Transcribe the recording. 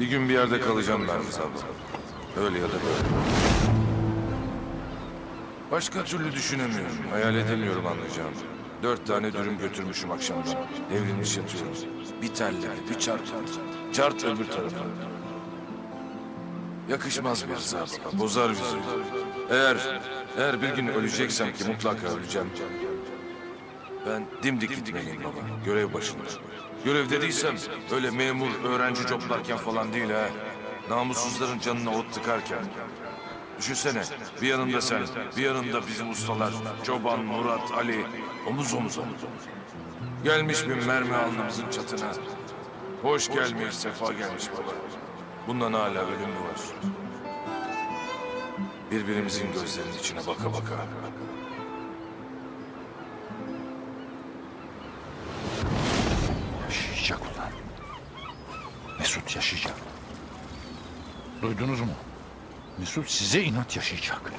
Bir gün bir yerde kalacağım Rıza baba. Öyle ya da böyle. Başka türlü düşünemiyorum. Hayal edemiyorum anlayacağım. Dört tane dürüm götürmüşüm akşamdan. Devrilmiş yatıyorum. Bir telle, bir çarpıntı. Cart öbür tarafa. Yakışmaz bir baba. Bozar bizi. Eğer, eğer bir gün öleceksem ki mutlaka öleceğim. Ben dimdik gitmeliyim baba. Görev başında. Görev dediysem öyle memur, öğrenci coplarken falan değil ha. Namussuzların canına ot tıkarken. Düşünsene bir yanımda sen, bir yanımda bizim ustalar. Çoban, Murat, Ali. Omuz omuza. Gelmiş bir mermi alnımızın çatına. Hoş gelmiş, sefa gelmiş baba. Bundan hala ölüm mü var? Birbirimizin gözlerinin içine baka baka. Mesut yaşayacak. Duydunuz mu? Mesut size inat yaşayacak.